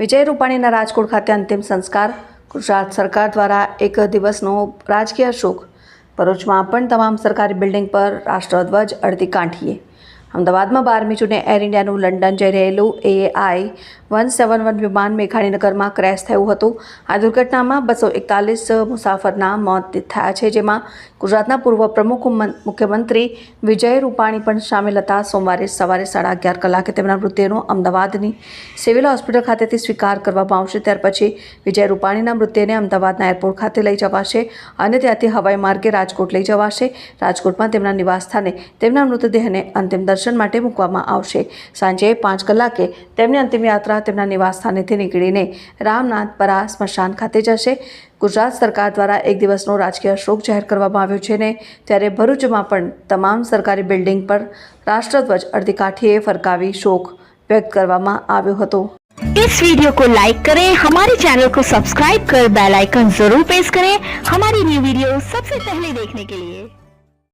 વિજય રૂપાણીના રાજકોટ ખાતે અંતિમ સંસ્કાર. ગુજરાત સરકાર દ્વારા એક દિવસનો રાજકીય શોક. ભરૂચમાં પણ તમામ સરકારી બિલ્ડિંગ પર રાષ્ટ્રધ્વજ અડધી કાંઠીએ. અમદાવાદમાં બારમી જૂને એર ઇન્ડિયાનું લંડન જઈ રહેલું એઆઈ વન સેવન વન વિમાન મેઘાણીનગરમાં ક્રેશ થયું હતું. આ દુર્ઘટનામાં બસો એકતાલીસ મુસાફરના મોત થયા છે, જેમાં ગુજરાતના પૂર્વ પ્રમુખ મુખ્યમંત્રી વિજય રૂપાણી પણ સામેલ હતા. સોમવારે સવારે સાડા અગિયાર કલાકે તેમના મૃતદેહનો અમદાવાદની સિવિલ હોસ્પિટલ ખાતેથી સ્વીકાર કરવામાં આવશે. ત્યાર પછી વિજય રૂપાણીના મૃતદેહને અમદાવાદના એરપોર્ટ ખાતે લઈ જવાશે અને ત્યાંથી હવાઈ માર્ગે રાજકોટ લઈ જવાશે. રાજકોટમાં તેમના નિવાસસ્થાને તેમના મૃતદેહને અંતિમ દર્શન માટે મૂકવામાં આવશે સાંજે પાંચ કલાકે તેમની અંતિમ યાત્રા તેમના નિવાસસ્થાનેથી નીકળીને રામનાથપરા સ્મશાન ખાતે જશે ગુજરાત સરકાર દ્વારા એક દિવસનો રાજકીય શોક જાહેર કરવામાં આવ્યો છે ને ત્યારે ભરૂચમાં પણ તમામ સરકારી બિલ્ડિંગ પર રાષ્ટ્રધ્વજ અડધી કાઠીએ ફરકાવી શોક વ્યક્ત કરવામાં આવ્યો હતો इस वीडियो को लाइक करें हमारे चैनल को सब्सक्राइब कर बेल आइकन जरूर प्रेस करें हमारी न्यू वीडियो सबसे पहले देखने के लिए